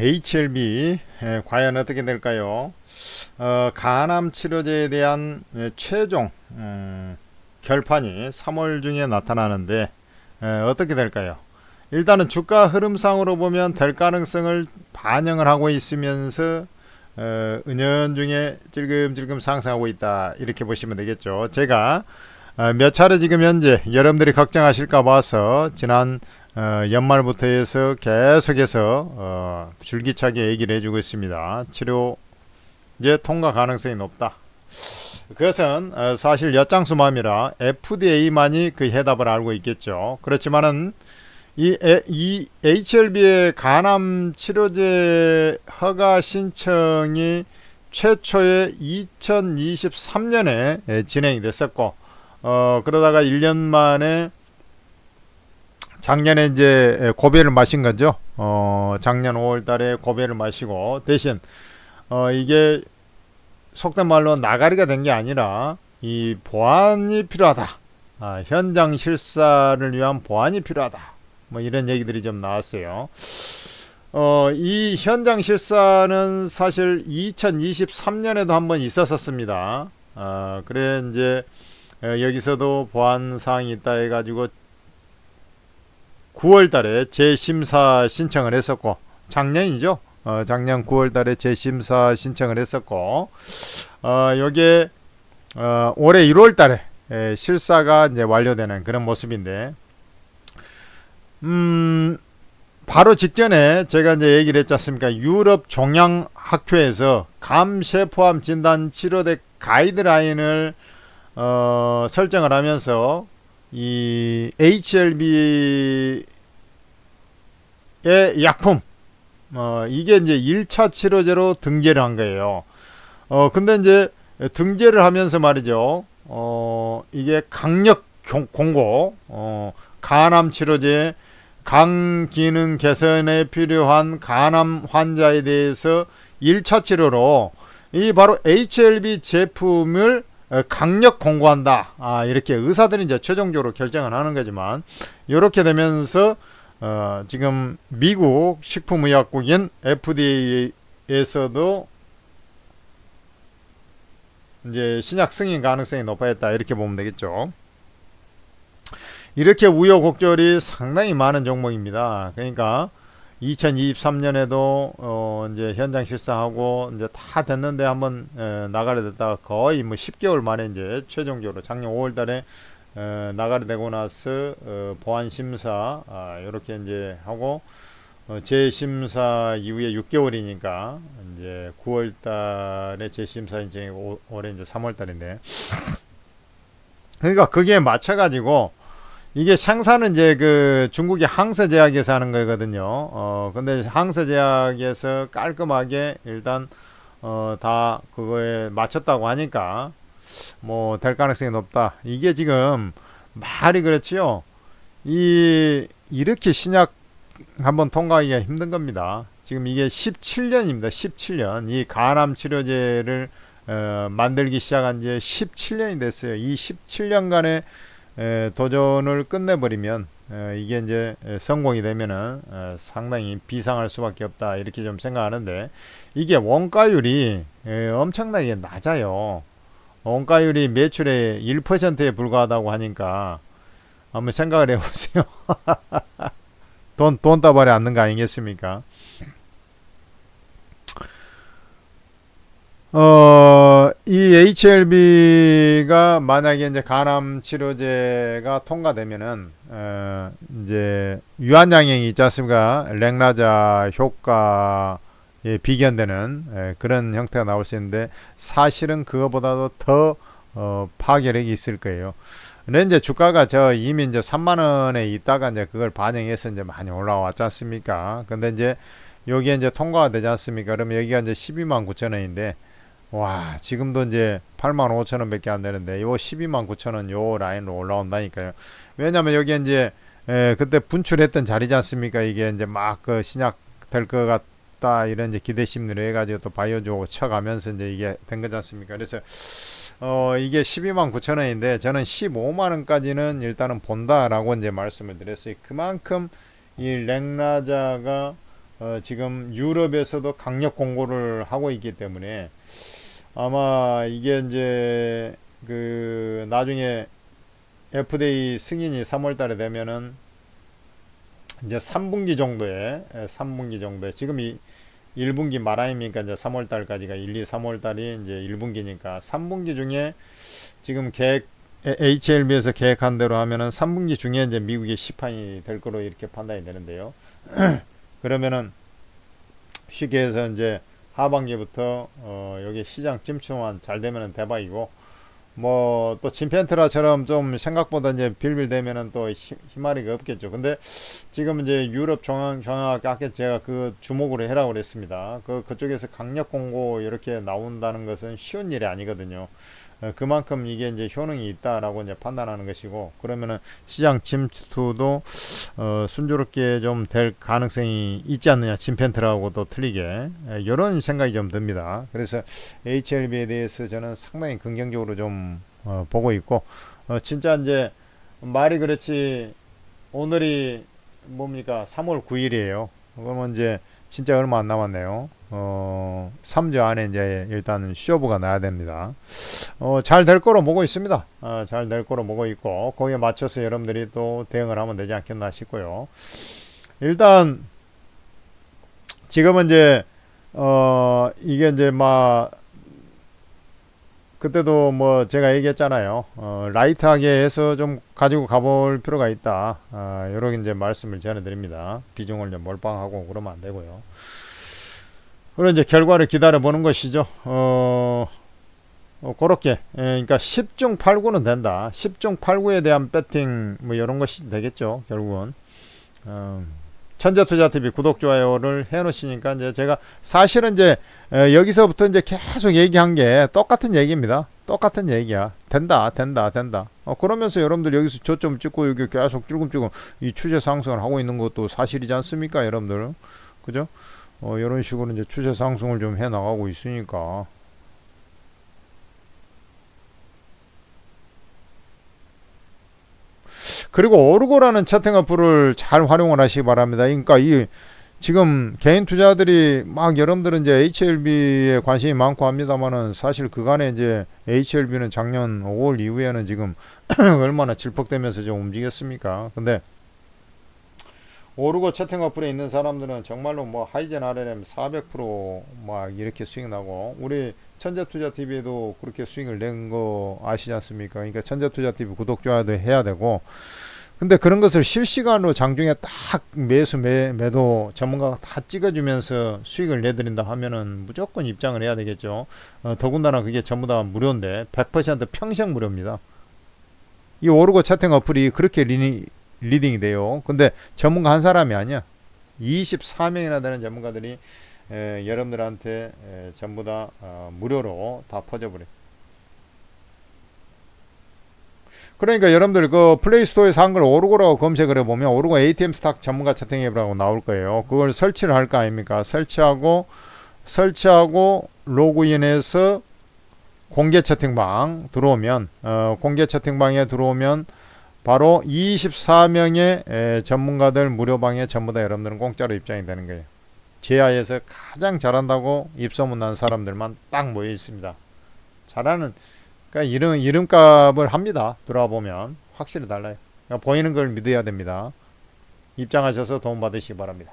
HLB 에, 과연 어떻게 될까요? 어, 간암 치료제에 대한 에, 최종 음, 결판이 3월 중에 나타나는데 에, 어떻게 될까요? 일단은 주가 흐름상으로 보면 될 가능성을 반영을 하고 있으면서 어, 은연 중에 찔금찔금 상승하고 있다 이렇게 보시면 되겠죠. 제가 어, 몇 차례 지금 현재 여러분들이 걱정하실까 봐서 지난 어, 연말부터 해서 계속해서 어, 줄기차게 얘기를 해주고 있습니다. 치료 이제 통과 가능성이 높다. 그것은 어, 사실 엿장수맘이라 FDA만이 그 해답을 알고 있겠죠. 그렇지만은 이, 에- 이 HLB의 간암 치료제 허가 신청이 최초에 2023년에 진행이 됐었고, 어, 그러다가 1년 만에 작년에 이제 고배를 마신 거죠. 어, 작년 5월 달에 고배를 마시고, 대신, 어, 이게 속된 말로 나가리가 된 게 아니라, 이 보안이 필요하다. 아, 현장 실사를 위한 보안이 필요하다. 뭐 이런 얘기들이 좀 나왔어요. 어, 이 현장 실사는 사실 2023년에도 한번 있었었습니다. 아, 그래 이제 어, 여기서도 보안 사항이 있다 해가지고 9월 달에 재심사 신청을 했었고 작년이죠. 어, 작년 9월 달에 재심사 신청을 했었고 어, 요게 어, 올해 1월 달에 에, 실사가 이제 완료되는 그런 모습인데 음, 바로 직전에 제가 이제 얘기를 했지 않습니까? 유럽 종양학회에서 감세포암 진단 치료대 가이드라인을 어, 설정을 하면서 이 HLB의 약품 어, 이게 이제 1차 치료제로 등재를 한 거예요. 어, 근데 이제 등재를 하면서 말이죠. 어, 이게 강력 경- 공고, 어, 간암 치료제, 강 기능 개선에 필요한 간암 환자에 대해서 1차 치료로 이 바로 HLB 제품을 어, 강력 공고한다. 아, 이렇게 의사들이 이제 최종적으로 결정을 하는 거지만 이렇게 되면서 어, 지금 미국 식품의약국인 FDA에서도 이제 신약 승인 가능성이 높아졌다 이렇게 보면 되겠죠. 이렇게 우여곡절이 상당히 많은 종목입니다. 그러니까 2023년에도 어 이제 현장 실사하고 이제 다 됐는데 한번 에, 나가려 됐다가 거의 뭐 10개월 만에 이제 최종적으로 작년 5월 달에 어, 나가려 되고 나서 어, 보안 심사 아, 이렇게 이제 하고 어, 재심사 이후에 6개월이니까 이제 9월 달에 재심사 이제 오- 올해 이제 3월 달인데. 그러니까 그게 맞춰 가지고 이게 생산은 이제 그 중국의 항서 제약에서 하는 거거든요. 어 근데 항서 제약에서 깔끔하게 일단 어 다 그거에 맞췄다고 하니까 뭐 될 가능성이 높다. 이게 지금 말이 그렇지요. 이 이렇게 신약 한번 통과하기가 힘든 겁니다. 지금 이게 17년입니다. 17년 이 간암 치료제를 어, 만들기 시작한 지 17년이 됐어요. 이 17년간의 에, 도전을 끝내버리면 에, 이게 이제 에, 성공이 되면은 에, 상당히 비상할 수밖에 없다 이렇게 좀 생각하는데 이게 원가율이 에, 엄청나게 낮아요. 원가율이 매출의 1%에 불과하다고 하니까 한번 생각을 해보세요. 돈, 돈 따발이 않는 거 아니겠습니까? 어, 이 HLB가 만약에 이제 간암 치료제가 통과되면은, 어, 이제 유한양행이 있지 않습니까? 랭라자 효과에 비견되는 에, 그런 형태가 나올 수 있는데, 사실은 그거보다도 더, 어, 파괴력이 있을 거예요. 근데 이제 주가가 저 이미 이제 3만 원에 있다가 이제 그걸 반영해서 이제 많이 올라왔지 않습니까? 근데 이제 여기에 이제 통과가 되지 않습니까? 그러면 여기가 이제 12만 9천 원인데, 와, 지금도 이제 8만 5천 원밖에 안 되는데 요 12만 9천 원요 라인으로 올라온다니까요. 왜냐면 여기 이제 에, 그때 분출했던 자리지 않습니까? 이게 이제 막 그 신약 될 것 같다 이런 이제 기대 심리로 해가지고 또 바이오조 쳐가면서 이제 이게 된 거지 않습니까? 그래서 어 이게 12만 9천 원인데 저는 15만 원까지는 일단은 본다라고 이제 말씀을 드렸어요. 그만큼 이 랭라자가 어, 지금 유럽에서도 강력 공고를 하고 있기 때문에 아마 이게 이제 그 나중에 FDA 승인이 3월 달에 되면은 이제 3분기 정도에 에, 3분기 정도에 지금 이 1분기 말 아닙니까 이제 3월 달까지가 1, 2, 3월 달이 이제 1분기니까 3분기 중에 지금 계획 HLB에서 계획한 대로 하면은 3분기 중에 이제 미국의 시판이 될 거로 이렇게 판단이 되는데요. 그러면은 쉽게 해서 이제 하반기부터 어 여기 시장 침투만 잘 되면은 대박이고 뭐 또 진펜트라처럼 좀 생각보다 이제 빌빌대면은 또 희- 희마리가 없겠죠. 근데 지금 이제 유럽 중앙 정학 아까 제가 그 주목으로 해라고 그랬습니다. 그 그쪽에서 강력 공고 이렇게 나온다는 것은 쉬운 일이 아니거든요. 어, 그만큼 이게 이제 효능이 있다라고 이제 판단하는 것이고 그러면은 시장 침투도 어, 순조롭게 좀 될 가능성이 있지 않느냐 진펜트라고도 틀리게 이런 생각이 좀 듭니다. 그래서 HLB에 대해서 저는 상당히 긍정적으로 좀 어, 보고 있고 어, 진짜 이제 말이 그렇지 오늘이 뭡니까 3월 9일이에요. 그러면 이제 진짜 얼마 안 남았네요. 어, 3주 안에 이제 일단 쇼부가 나야 됩니다. 어, 잘 될 거로 보고 있습니다. 어, 잘될 거로 보고 있고 거기에 맞춰서 여러분들이 또 대응을 하면 되지 않겠나 싶고요. 일단 지금은 이제 어 이게 이제 막 그때도 뭐 제가 얘기했잖아요. 어, 라이트하게 해서 좀 가지고 가볼 필요가 있다. 아, 여러 이제 말씀을 전해드립니다. 비중을 좀 몰빵하고 그러면 안 되고요. 그리고 이제 결과를 기다려 보는 것이죠. 어, 어, 그렇게. 예, 그러니까 10중 8구는 된다. 10중 8구에 대한 배팅 뭐 이런 것이 되겠죠. 결국은. 어, 천재투자TV 구독, 좋아요를 해 놓으시니까 이제 제가 사실은 이제 어, 여기서부터 이제 계속 얘기한 게 똑같은 얘기입니다. 똑같은 얘기야. 된다, 된다, 된다. 어, 그러면서 여러분들 여기서 저점 찍고 여기 계속 쭈금쭈금 이 추세 상승을 하고 있는 것도 사실이지 않습니까, 여러분들? 그죠? 어, 이런 식으로 이제 추세 상승을 좀 해 나가고 있으니까. 그리고 오르고라는 채팅 어플을 잘 활용을 하시기 바랍니다. 그러니까 이 지금 개인 투자들이 막 여러분들은 이제 HLB에 관심이 많고 합니다만은 사실 그간에 이제 HLB는 작년 5월 이후에는 지금 얼마나 질퍽되면서 좀 움직였습니까? 근데 오르고 채팅 어플에 있는 사람들은 정말로 뭐 하이젠 RLM 400%막 이렇게 수익 나고 우리 천재투자 TV에도 그렇게 수익을 낸 거 아시지 않습니까? 그러니까 천재투자 TV 구독 좋아요도 해야 되고 근데 그런 것을 실시간으로 장중에 딱 매수 매, 매도 전문가가 다 찍어주면서 수익을 내드린다 하면은 무조건 입장을 해야 되겠죠. 어, 더군다나 그게 전부 다 무료인데 100% 평생 무료입니다. 이 오르고 채팅 어플이 그렇게 리니, 리딩이 돼요. 근데 전문가 한 사람이 아니야. 24명이나 되는 전문가들이 에, 여러분들한테 에, 전부 다 어, 무료로 다 퍼져버려. 그러니까 여러분들 그 플레이스토어에서 한걸 오르고라고 검색을 해보면 오르고 ATM 스탁 전문가 채팅 앱이라고 나올 거예요. 그걸 설치를 할 거 아닙니까? 설치하고 설치하고 로그인해서 공개 채팅방 들어오면 어, 공개 채팅방에 들어오면 바로 24명의 에, 전문가들 무료방에 전부 다 여러분들은 공짜로 입장이 되는 거예요. 제아에서 가장 잘한다고 입소문 난 사람들만 딱 모여 있습니다. 잘하는 그러니까 이름 이름값을 합니다. 돌아보면 확실히 달라요. 그러니까 보이는 걸 믿어야 됩니다. 입장하셔서 도움 받으시기 바랍니다.